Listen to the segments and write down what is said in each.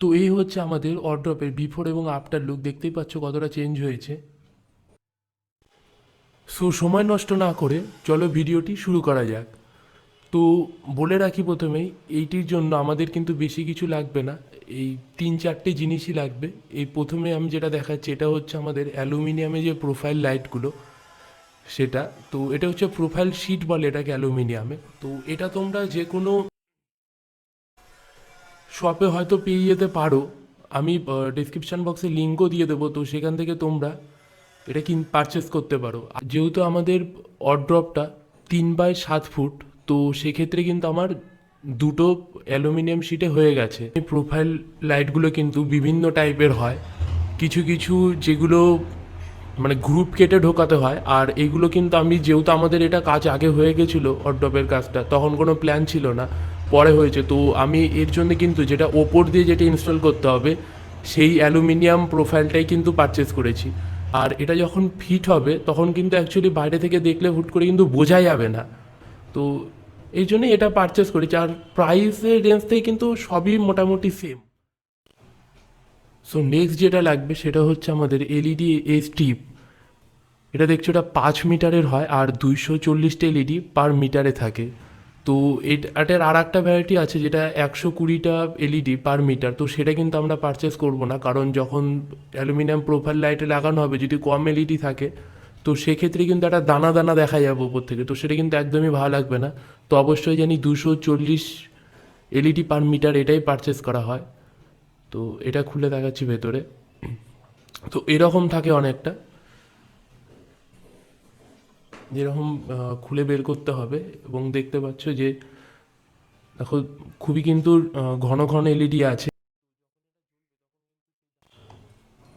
তো এই হচ্ছে আমাদের অর্ড্রপের বিফোর এবং আফটার লুক দেখতেই পাচ্ছ কতটা চেঞ্জ হয়েছে। সো সময় নষ্ট না করে চলো ভিডিওটি শুরু করা যাক। তো বলে রাখি প্রথমেই, এইটির জন্য আমাদের কিন্তু বেশি কিছু লাগবে না। এই তিন চারটে জিনিসই লাগবে। এই প্রথমে আমি যেটা দেখাচ্ছি, এটা হচ্ছে আমাদের অ্যালুমিনিয়ামে যে প্রোফাইল লাইটগুলো সেটা। তো এটা হচ্ছে প্রোফাইল শিট বলে এটাকে অ্যালুমিনিয়ামে তো এটা তোমরা যে কোনো শপে হয়তো পেয়ে যেতে পারো। আমি ডিসক্রিপশান বক্সে লিঙ্কও দিয়ে দেবো, তো সেখান থেকে তোমরা এটা কিন পারচেস করতে পারো। যেহেতু আমাদের অড্রপটা তিন বাই সাত ফুট, তো সেক্ষেত্রে কিন্তু আমার দুটো অ্যালুমিনিয়াম শিটে হয়ে গেছে। প্রোফাইল লাইটগুলো কিন্তু বিভিন্ন টাইপের হয়। কিছু কিছু যেগুলো মানে গ্রুপ কেটে ঢোকাতে হয়, আর এগুলো কিন্তু আমি, যেহেতু আমাদের এটা কাজ আগে হয়ে গেছিল অড্রপের কাজটা, তখন কোনো প্ল্যান ছিল না। পরে হয়েছে। তো আমি এর জন্য কিন্তু যেটা ওপর দিয়ে যেটা ইনস্টল করতে হবে, সেই অ্যালুমিনিয়াম প্রোফাইলটাই কিন্তু পারচেস করেছি। আর এটা যখন ফিট হবে, তখন কিন্তু অ্যাকচুয়ালি বাইরে থেকে দেখলে হুট করে কিন্তু বোঝা যাবে না। তো এই জন্যই এটা পারচেস করেছি। আর প্রাইসের রেঞ্জ থেকে কিন্তু সবই মোটামুটি সেম সো নেক্সট যেটা লাগবে, সেটা হচ্ছে আমাদের এলইডি এ স্টিপ এটা দেখছ এটা পাঁচ মিটারের হয়, আর দুইশো চল্লিশটা এলইডি পার মিটারে থাকে। তো এট- এটার আর একটা ভ্যারাইটি আছে যেটা একশো কুড়িটা এলইডি পার মিটার তো সেটা কিন্তু আমরা পারচেস করব না। কারণ যখন অ্যালুমিনিয়াম প্রোফাইল লাইটে লাগানো হবে, যদি কম এলইডি থাকে, তো সেক্ষেত্রে কিন্তু একটা দানা দানা দেখা যাবে উপর থেকে। তো সেটা কিন্তু একদমই ভালো লাগবে না। তো অবশ্যই জানি দুশো চল্লিশ এলইডি পার মিটার এটাই পারচেস করা হয়। তো এটা খুলে দেখাচ্ছি ভেতরে। তো এরকম থাকে অনেকটা। যেরকম খুলে বের করতে হবে এবং দেখতে পাচ্ছ যে, দেখো খুবই কিন্তু ঘন ঘন এলইডি আছে।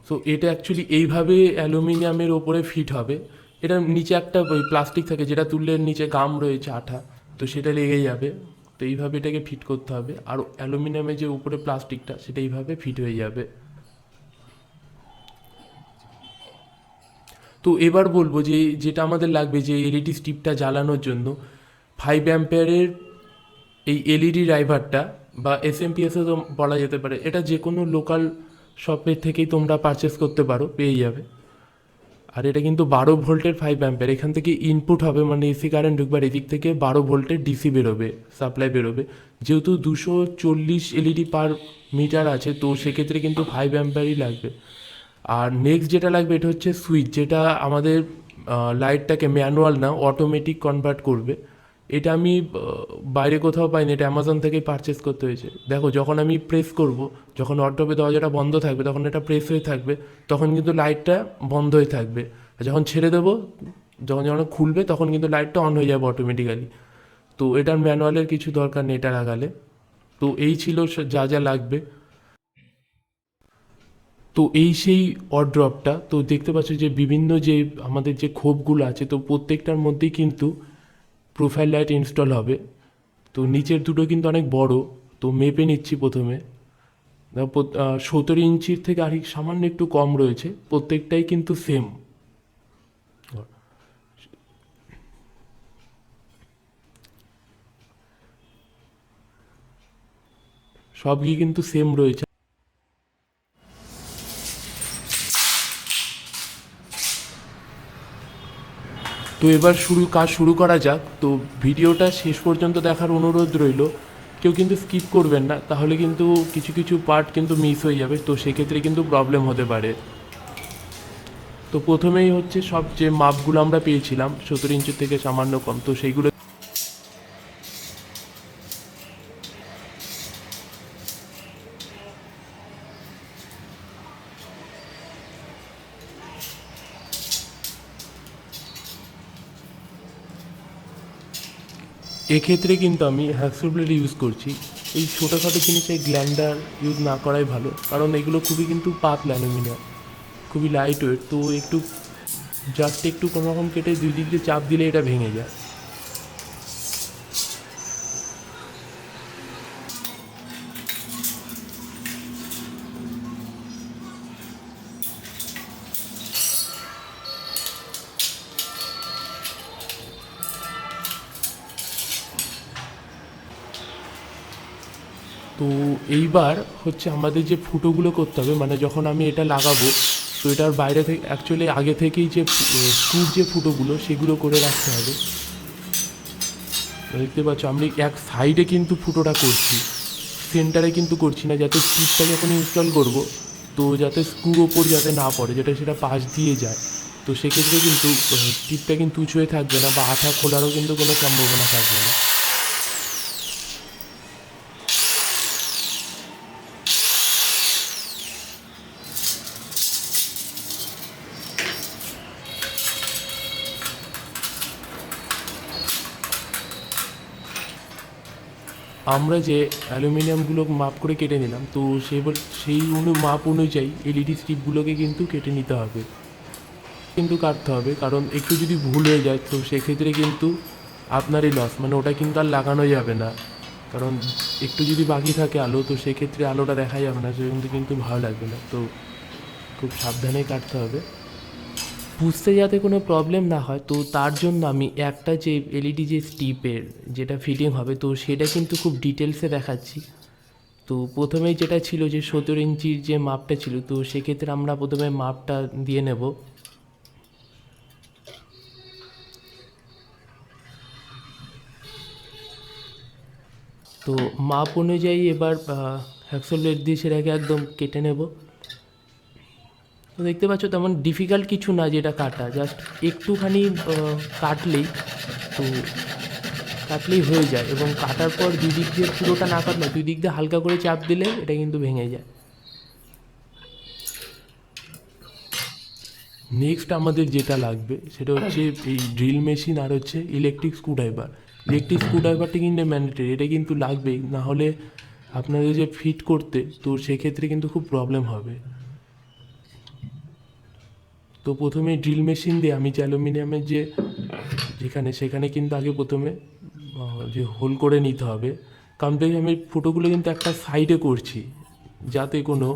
তো এটা অ্যাকচুয়ালি এইভাবে অ্যালুমিনিয়ামের ওপরে ফিট হবে। এটা নিচে একটা, ওই প্লাস্টিক থাকে যেটা তুললে নিচে গাম রয়েছে আঠা, তো সেটা লেগে যাবে। তো এইভাবে এটাকে ফিট করতে হবে। আর অ্যালুমিনিয়ামের যে উপরে প্লাস্টিকটা সেটা এইভাবে ফিট হয়ে যাবে। তো এবার বলব যে, যেটা আমাদের লাগবে যে এলইডি স্টিপটা জ্বালানোর জন্য ফাইভ অ্যাম্পেয়ারের এই এলইডি ড্রাইভারটা বা এস এম তো বলা যেতে পারে, এটা যে কোনো লোকাল শপের থেকেই তোমরা পারচেস করতে পারো, পেয়ে যাবে। আর এটা কিন্তু বারো ভোল্টের ফাইভ অ্যাম্পেয়ার এখান থেকে ইনপুট হবে মানে এসি কারেন্ট ঢুকবার এদিক থেকে বারো ভোল্টের ডিসি বেরোবে সাপ্লাই বেরোবে। যেহেতু দুশো চল্লিশ এলইডি পার মিটার আছে, তো সেক্ষেত্রে কিন্তু ফাইভ অ্যাম্পেয়ারই লাগবে। আর নেক্সট যেটা লাগবে, এটা হচ্ছে সুইচ যেটা আমাদের লাইটটাকে ম্যানুয়াল না অটোমেটিক কনভার্ট করবে। এটা আমি বাইরে কোথাও পাইনি, এটা অ্যামাজন থেকেই পারচেস করতে হয়েছে। দেখো, যখন আমি প্রেস করব, যখন অটোপে দরজাটা বন্ধ থাকবে, তখন এটা প্রেস হয়ে থাকবে, তখন কিন্তু লাইটটা বন্ধ হয়ে থাকবে। আর যখন ছেড়ে দেবো, যখন যখন খুলবে, তখন কিন্তু লাইটটা অন হয়ে যাবে অটোমেটিক্যালি তো এটার ম্যানুয়ালের কিছু দরকার নেই এটা লাগালে। তো এই ছিল যা যা লাগবে। তো এই সেই অড্রপটা তো দেখতে পাচ্ছ যে বিভিন্ন যে আমাদের যে খোপগুলো আছে, তো প্রত্যেকটার মধ্যেই কিন্তু প্রোফাইল লাইট ইনস্টল হবে। তো নিচের দুটো কিন্তু অনেক বড়, তো মেপে নিচ্ছি প্রথমে। সতেরো ইঞ্চির থেকে আর সামান্য একটু কম রয়েছে, প্রত্যেকটাই কিন্তু সেম সবই কিন্তু সেম রয়েছে। তো এবার শুরু কাজ শুরু করা যাক। তো ভিডিওটা শেষ পর্যন্ত দেখার অনুরোধ রইল। কেউ কিন্তু স্কিপ করবেন না, তাহলে কিন্তু কিছু কিছু পার্ট কিন্তু মিস হয়ে যাবে। তো সেক্ষেত্রে কিন্তু প্রবলেম হতে পারে। তো প্রথমেই হচ্ছে সব যে মাপগুলো আমরা পেয়েছিলাম, সতেরো ইঞ্চির থেকে সামান্য কম, তো সেইগুলো এক্ষেত্রে কিন্তু আমি হ্যাকসো ব্লেড ইউজ করছি। এই ছোটোখাটো জিনিসে গ্ল্যান্ডার ইউজ না করাই ভালো, কারণ এগুলো খুবই কিন্তু পাত অ্যালুমিনিয়াম খুবই লাইট ওয়েট তো একটু জাস্ট একটু কোনোরকম কেটে দুই দিক দিয়ে চাপ দিলে এটা ভেঙে যায়। তো এইবার হচ্ছে আমাদের যে ফুটোগুলো করতে হবে মানে যখন আমি এটা লাগাবো, তো এটার বাইরে থেকে অ্যাকচুয়ালি আগে থেকেই যে স্ক্রুর যে ফুটোগুলো, সেগুলো করে রাখতে হবে। দেখতে পাচ্ছ, আমি এক সাইডে কিন্তু ফুটোটা করছি সেন্টারে কিন্তু করছি না, যাতে স্টিপটা যখন ইনস্টল করব, তো যাতে স্ক্রুর ওপর যাতে না পড়ে, যেটা সেটা পাশ দিয়ে যায়। তো সেক্ষেত্রে কিন্তু স্টিপটা কিন্তু উঁচু হয়ে থাকবে না বা আঠা খোলারও কিন্তু কোনো সম্ভাবনা থাকবে না। আমরা যে অ্যালুমিনিয়ামগুলো মাপ করে কেটে নিলাম, তো সেবার, সেই অনু, মাপ অনুযায়ী এলইডি স্ট্রিপগুলোকে কিন্তু কেটে নিতে হবে। কিন্তু কাটতে হবে, কারণ একটু যদি ভুল হয়ে যায়, তো সেক্ষেত্রে কিন্তু আপনারই লস মানে ওটা কিন্তু আর লাগানো যাবে না। কারণ একটু যদি বাকি থাকে আলো, তো সেক্ষেত্রে আলোটা দেখা যাবে না সেখান কিন্তু ভালো লাগবে না। তো খুব সাবধানে কাটতে হবে। বুঝতে যাতে কোনো প্রবলেম না হয়, তো তার জন্য আমি একটা যে এলইডি যে স্টিপের যেটা ফিটিং হবে, তো সেটা কিন্তু খুব ডিটেলসে দেখাচ্ছি। তো প্রথমেই যেটা ছিল যে সতেরো ইঞ্চির যে মাপটা ছিল, তো সেক্ষেত্রে আমরা প্রথমে মাপটা দিয়ে নেব। তো মাপ অনুযায়ী এবার হ্যাক্সল দিয়ে সেটাকে একদম কেটে নেব। তো দেখতে পাচ্ছ তেমন ডিফিকাল্ট কিছু না যেটা কাটা। জাস্ট একটুখানি কাটলেই তো কাটলেই হয়ে যায় এবং কাটার পর দুই দিক দিয়ে পুরোটা না কাটলে দুই দিক দিয়ে হালকা করে চাপ দিলে এটা কিন্তু ভেঙে যায়। নেক্সট আমাদের যেটা লাগবে, সেটা হচ্ছে এই ড্রিল মেশিন আর হচ্ছে ইলেকট্রিক স্ক্রুড্রাইভার ইলেকট্রিক স্ক্রুড্রাইভারটা কিন্তু ম্যান্ডেটরি এটা কিন্তু লাগবেই। না হলে আপনাদের যে ফিট করতে, তো সেক্ষেত্রে কিন্তু খুব প্রবলেম হবে। তো প্রথমে ড্রিল মেশিন দিয়ে আমি যে অ্যালুমিনিয়ামের যে যেখানে, সেখানে কিন্তু আগে প্রথমে যে হোল করে নিতে হবে। কারণ আমি ফুটোগুলো কিন্তু একটা সাইডে করছি, যাতে কোনো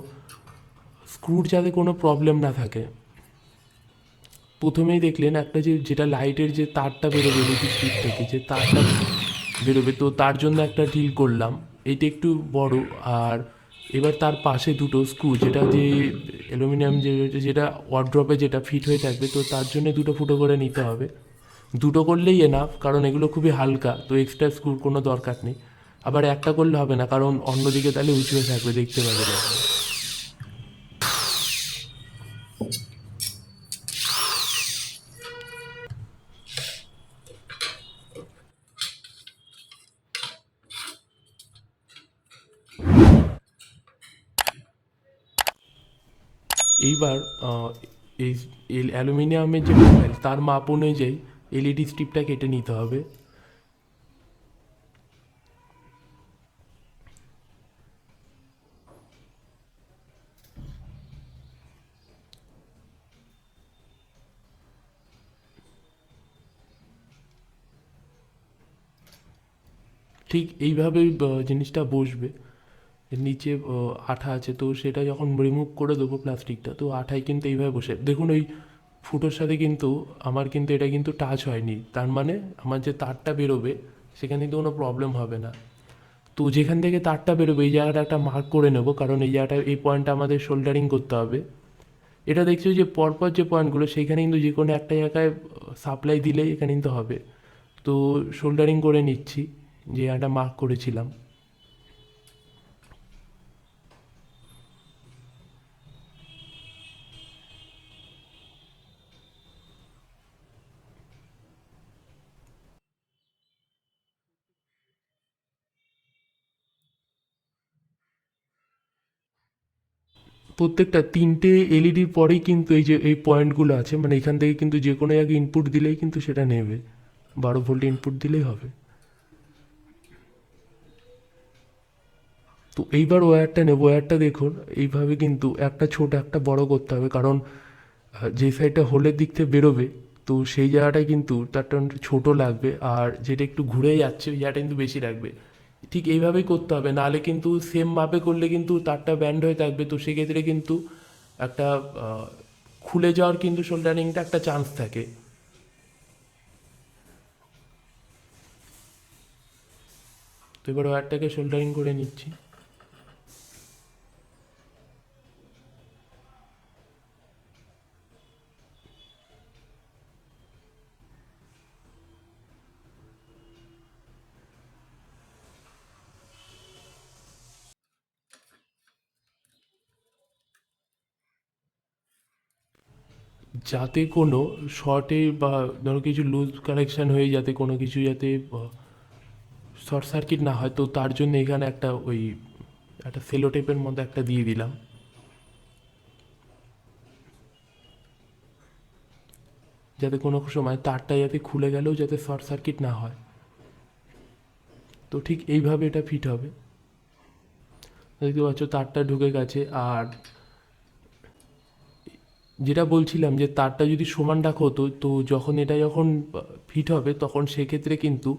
স্ক্রুর যাতে কোনো প্রবলেম না থাকে। প্রথমেই দেখলেন একটা যে, যেটা লাইটের যে তারটা বেরোবে এলইডি স্টিক থেকে, যে তারটা বেরোবে, তো তার জন্য একটা ডিল করলাম। এইটা একটু বড়, আর এবার তার পাশে দুটো স্ক্রু যেটা যে অ্যালুমিনিয়াম যে যেটা ওয়ার্ড্রপে যেটা ফিট হয়ে থাকবে, তো তার জন্য দুটো ফুটো করে নিতে হবে। দুটো করলেই এনাফ কারণ এগুলো খুবই হালকা, তো এক্সট্রা স্ক্রুর কোনো দরকার নেই। আবার একটা করলে হবে না, কারণ অন্যদিকে তাহলে উঁচু হয়ে থাকবে, দেখতে পাবে। এইবার এই অ্যালুমিনিয়ামের যে প্রোফাইল তার মাপ অনুযায়ী এলইডি স্ট্রিপটা কেটে নিতে হবে। ঠিক এইভাবেই জিনিসটা বসবে। নিচে আঠা আছে। তো সেটা যখন রিমুভ করে দেবো প্লাস্টিকটা তো আঠায় কিন্তু এইভাবে বসে দেখুন, ওই ফুটোর সাথে কিন্তু আমার কিন্তু এটা কিন্তু টাচ হয়নি। তার মানে আমার যে তারটা বেরোবে, সেখানে কিন্তু কোনো প্রবলেম হবে না। তো যেখান থেকে তারটা বেরোবে, এই জায়গাটা একটা মার্ক করে নেব, কারণ এই জায়গাটা, এই পয়েন্টটা আমাদের শোল্ডারিং করতে হবে। এটা দেখছ যে পরপর যে পয়েন্টগুলো সেইখানে কিন্তু যে কোনো একটা জায়গায় সাপ্লাই দিলেই এখানে কিন্তু হবে। তো শোল্ডারিং করে নিচ্ছি, যে জায়গাটা মার্ক করেছিলাম। প্রত্যেকটা তিনটে এলইডির পরেই কিন্তু এই যে, এই পয়েন্টগুলো আছে মানে এখান থেকে কিন্তু যে কোনো জায়গায় ইনপুট দিলেই কিন্তু সেটা নেবে। বারো ভোল্ট ইনপুট দিলেই হবে। তো এইবার ওয়্যারটা নেব। ওয়্যারটা দেখুন, এইভাবে কিন্তু একটা ছোট, একটা বড় করতে হবে। কারণ যে সাইডটা হোলের দিক থেকে বেরোবে, তো সেই জায়গাটায় কিন্তু তারটা ছোটো লাগবে। আর যেটা একটু ঘুরে যাচ্ছে, ওই জায়গাটা কিন্তু বেশি লাগবে। ঠিক এইভাবেই করতে হবে। নাহলে কিন্তু সেম মাপে করলে কিন্তু তারটা ব্যান্ড হয়ে থাকবে। তো সেক্ষেত্রে কিন্তু একটা খুলে যাওয়ার কিন্তু শোল্ডারিংটা একটা চান্স থাকে। তো এবার ওয়ারটাকে শোল্ডারিং করে নিচ্ছি। যাতে কোনো শর্টে বা ধরো কিছু লুজ কানেকশান হয়ে যাতে কোনো কিছু যাতে শর্ট সার্কিট না হয়, তো তার জন্য এখানে একটা ওই একটা সেলো টেপের মধ্যে একটা দিয়ে দিলাম। যাতে কোনো সময় তারটা যাতে খুলে গেলেও যাতে শর্ট সার্কিট না হয়। তো ঠিক এইভাবে এটা ফিট হবে। দেখতে পাচ্ছ তারটা ঢুকে গেছে, আর যেটা বলছিলাম যে তারটা যদি সমান রাখো, তো তো যখন এটা যখন ফিট হবে, তখন সেক্ষেত্রে কিন্তু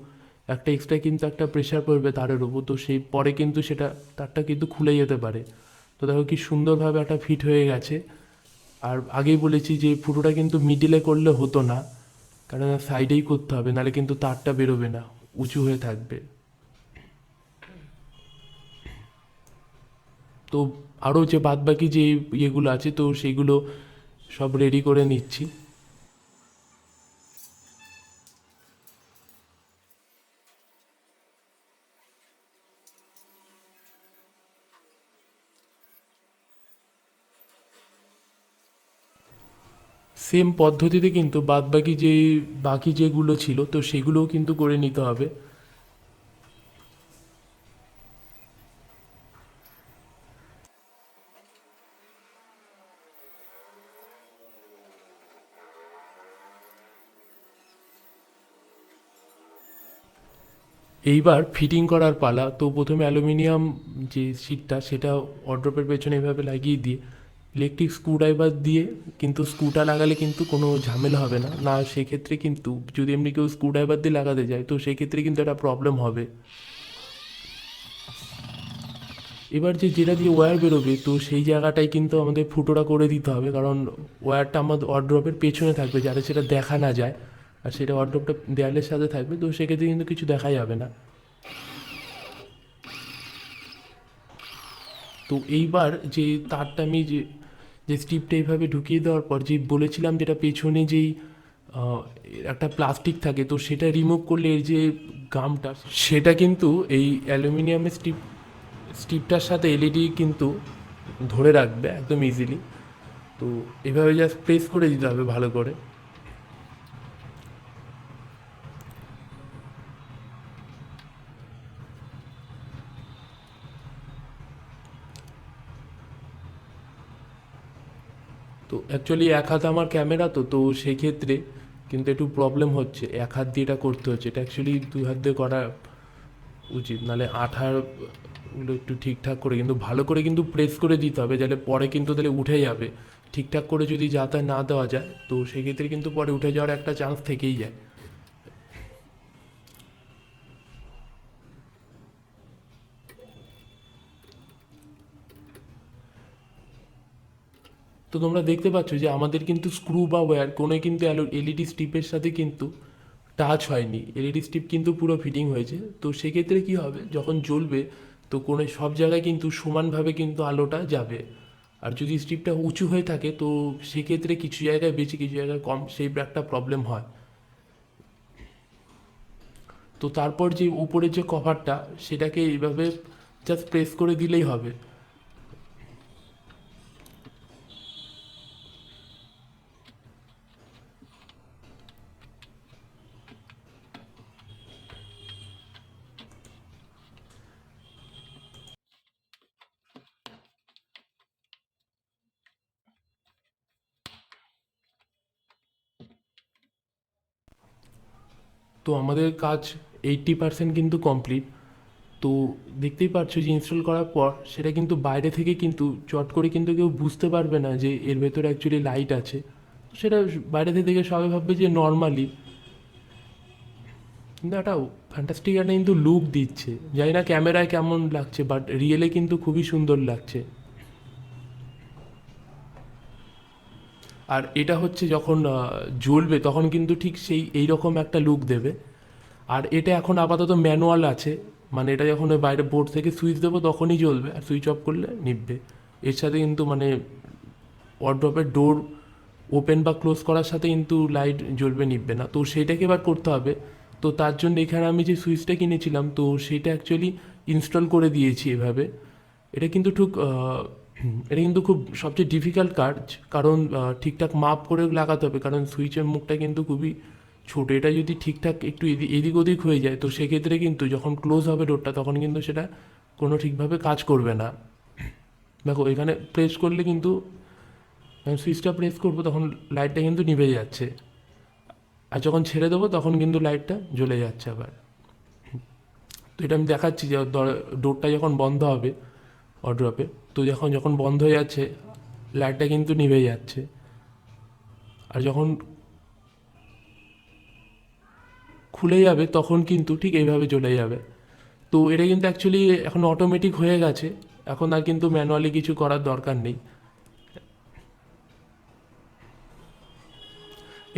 একটা এক্সট্রা কিন্তু একটা প্রেশার পড়বে তারের উপর। তো সেই পরে কিন্তু সেটা, তারটা কিন্তু খুলে যেতে পারে। তো দেখো কি সুন্দরভাবে একটা ফিট হয়ে গেছে। আর আগেই বলেছি যে পুরোটা কিন্তু মিডিলে করলে হতো না। কারণ সাইডেই করতে হবে, নাহলে কিন্তু তারটা বেরোবে না, উঁচু হয়ে থাকবে। তো আরও যে বাদবাকি যে ইয়েগুলো আছে, তো সেইগুলো সব রেডি করে নিচ্ছি। সেম পদ্ধতিতে কিন্তু বাদবাকি যে বাকি যেগুলো ছিল, তো সেগুলোও কিন্তু করে নিতে হবে। এইবার ফিটিং করার পালা, তো প্রথমে অ্যালুমিনিয়াম যে শিটটা সেটা অড্রপের পেছনে এভাবে লাগিয়ে দিয়ে ইলেকট্রিক স্ক্রুড্রাইভার দিয়ে, কিন্তু স্ক্রুটা লাগালে কিন্তু কোনো ঝামেলা হবে না। না, সেক্ষেত্রে কিন্তু যদি এমনি কেউ স্ক্রুড্রাইভার দিয়ে লাগাতে যায়, তো সেক্ষেত্রে কিন্তু একটা প্রবলেম হবে। এবার যে যেটা দিয়ে ওয়্যার বেরোবে, তো সেই জায়গাটায় কিন্তু আমাদের ফুটোটা করে দিতে হবে, কারণ ওয়্যারটা আমাদের অড্রপের পেছনে থাকবে, যাতে সেটা দেখা না যায়। আর সেটা অড্রপটা দেয়ালের সাথে থাকবে, তো সেক্ষেত্রে কিন্তু কিছু দেখাই যাবে না। তো এইবার যে তারটা আমি যে যে স্টিপটা এইভাবে ঢুকিয়ে দেওয়ার পর যে বলেছিলাম যেটা পেছনে যেই একটা প্লাস্টিক থাকে, তো সেটা রিমুভ করলে এর যে গামটা, সেটা কিন্তু এই অ্যালুমিনিয়ামের স্টিপ স্টিপটার সাথে এলইডি কিন্তু ধরে রাখবে একদম ইজিলি তো এভাবে জাস্ট প্রেস করে দিতে হবে ভালো করে। অ্যাকচুয়ালি এক হাতে আমার ক্যামেরা তো তো সেক্ষেত্রে কিন্তু একটু প্রবলেম হচ্ছে। এক হাত দিয়ে এটা করতে হচ্ছে। এটা অ্যাকচুয়ালি দুই হাত দিয়ে করা উচিত। নাহলে আঠারগুলো একটু ঠিকঠাক করে কিন্তু ভালো করে কিন্তু প্রেস করে দিতে হবে, যাতে পরে কিন্তু তাহলে উঠে যাবে। ঠিকঠাক করে যদি যাতায়াত না দেওয়া যায়, তো সেক্ষেত্রে কিন্তু পরে উঠে যাওয়ার একটা চান্স থেকেই যায়। তো তোমরা দেখতে পাচ্ছ যে আমাদের কিন্তু স্ক্রু বা ওয়্যার কোনো কিন্তু এলইডি স্টিপের সাথে কিন্তু টাচ হয়নি। এলইডি স্টিপ কিন্তু পুরো ফিটিং হয়েছে। তো সেক্ষেত্রে কি হবে? যখন জ্বলবে, তো কোনো সব জায়গায় কিন্তু সমানভাবে কিন্তু আলোটা যাবে। আর যদি স্ট্রিপটা উঁচু হয়ে থাকে, তো সেক্ষেত্রে কিছু জায়গায় বেশি, কিছু জায়গায় কম সেই একটা প্রবলেম হয়। তো তারপর যে উপরের যে কভারটা সেটাকে এইভাবে জাস্ট প্রেস করে দিলেই হবে। তো আমাদের কাজ এইট্টি পার্সেন্ট কিন্তু কমপ্লিট তো দেখতেই পারছ যে ইনস্টল করার পর সেটা কিন্তু বাইরে থেকে কিন্তু চট করে কিন্তু কেউ বুঝতে পারবে না যে এর ভেতরে অ্যাকচুয়ালি লাইট আছে। সেটা বাইরে থেকে দেখে সবাই ভাববে যে নর্মালি কিন্তু একটা ফ্যান্টাস্টিক একটা কিন্তু লুক দিচ্ছে। জানি না ক্যামেরায় কেমন লাগছে বাট রিয়েলে কিন্তু খুবই সুন্দর লাগছে। আর এটা হচ্ছে যখন জ্বলবে, তখন কিন্তু ঠিক সেই এই রকম একটা লুক দেবে। আর এটা এখন আপাতত ম্যানুয়াল আছে। মানে এটা যখন ওই বাইরে বোর্ড থেকে সুইচ দেবো, তখনই জ্বলবে। আর সুইচ অফ করলে নিভবে। এর সাথে কিন্তু মানে ওয়ার্ড্রপের ডোর ওপেন বা ক্লোজ করার সাথে কিন্তু লাইট জ্বলবে, নিভবে না। তো সেটাকে এবার করতে হবে। তো তার জন্য এখানে আমি যে সুইচটা কিনেছিলাম, তো সেটা অ্যাকচুয়ালি ইনস্টল করে দিয়েছি এভাবে। এটা কিন্তু ঠিক এটা কিন্তু খুব সবচেয়ে ডিফিকাল্ট কাজ কারণ ঠিকঠাক মাপ করে লাগাতে হবে, কারণ সুইচের মুখটা কিন্তু খুবই ছোটো। এটা যদি ঠিকঠাক একটু এদি- এদিক ওদিক হয়ে যায়, তো সেক্ষেত্রে কিন্তু যখন ক্লোজ হবে ডোরটা তখন কিন্তু সেটা কোনো ঠিকভাবে কাজ করবে না। দেখো, এখানে প্রেস করলে কিন্তু সুইচটা প্রেস করব, তখন লাইটটা কিন্তু নিভে যাচ্ছে। আর যখন ছেড়ে দেবো, তখন কিন্তু লাইটটা জ্বলে যাচ্ছে আবার। তো এটা আমি দেখাচ্ছি যে ডোরটা যখন বন্ধ হবে অড্রপে তো যখন যখন বন্ধ হয়ে যাচ্ছে লাইটটা কিন্তু নিভে যাচ্ছে। আর যখন খুলে যাবে, তখন কিন্তু ঠিক এইভাবে চলে যাবে। তো এটা কিন্তু অ্যাকচুয়ালি এখন অটোমেটিক হয়ে গেছে। এখন আর কিন্তু ম্যানুয়ালি কিছু করার দরকার নেই।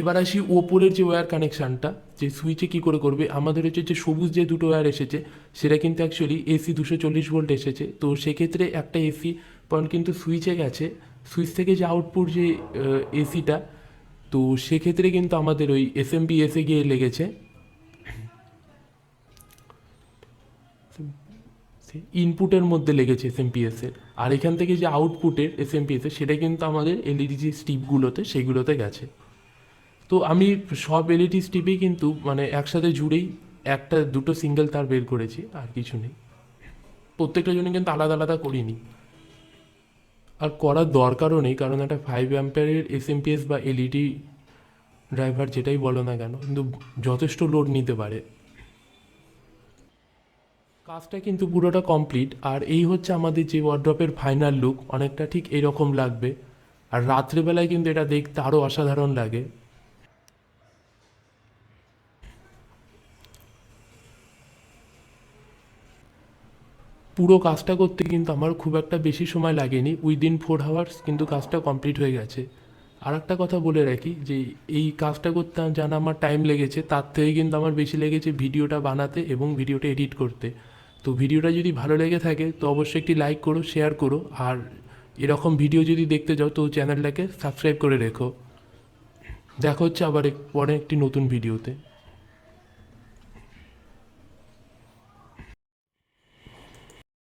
এবার আসি ওপরের যে ওয়্যার কানেকশানটা যে সুইচে কী করে করবে? আমাদের হচ্ছে যে সবুজ যে দুটো ওয়্যার এসেছে, সেটা কিন্তু অ্যাকচুয়ালি এসি দুশো চল্লিশ ভোল্ট এসেছে। তো সেক্ষেত্রে একটা এসি পয়েন্ট কিন্তু সুইচে গেছে। সুইচ থেকে যে আউটপুট যে এসিটা তো সেক্ষেত্রে কিন্তু আমাদের ওই এস এম এসে গিয়ে লেগেছে। ইনপুটের মধ্যে লেগেছে এস এম এর। আর এখান থেকে যে আউটপুটের এস এম এর, সেটা কিন্তু আমাদের এলইডি যে স্টিপগুলোতে সেইগুলোতে গেছে। তো আমি সব এলইডি স্টিপেই কিন্তু মানে একসাথে জুড়েই একটা, দুটো সিঙ্গেল তার বের করেছি, আর কিছু নেই। প্রত্যেকটা জন্য কিন্তু আলাদা আলাদা করিনি। আর করার দরকারও নেই, কারণ একটা ফাইভ অ্যাম্পিয়ারের এসএমপিএস বা এলইডি ড্রাইভার যেটাই বলো না কেন, কিন্তু যথেষ্ট লোড নিতে পারে। কাজটা কিন্তু পুরোটা কমপ্লিট আর এই হচ্ছে আমাদের যে ওয়ার্ড্রপের ফাইনাল লুক অনেকটা ঠিক এরকম লাগবে। আর রাত্রেবেলায় কিন্তু এটা দেখতে আরও অসাধারণ লাগে। পুরো কাজটা করতে কিন্তু আমার খুব একটা বেশি সময় লাগেনি। উইদিন ফোর আওয়ার্স কিন্তু কাজটা কমপ্লিট হয়ে গেছে। আর একটা কথা বলে রাখি যে, এই কাজটা করতে জানা আমার টাইম লেগেছে, তার থেকে কিন্তু আমার বেশি লেগেছে ভিডিওটা বানাতে এবং ভিডিওটা এডিট করতে। তো ভিডিওটা যদি ভালো লেগে থাকে, তো অবশ্যই একটি লাইক করো শেয়ার করো, আর এরকম ভিডিও যদি দেখতে যাও, তো চ্যানেলটাকে সাবস্ক্রাইব করে রেখো। দেখা হচ্ছে আবার পরে একটি নতুন ভিডিওতে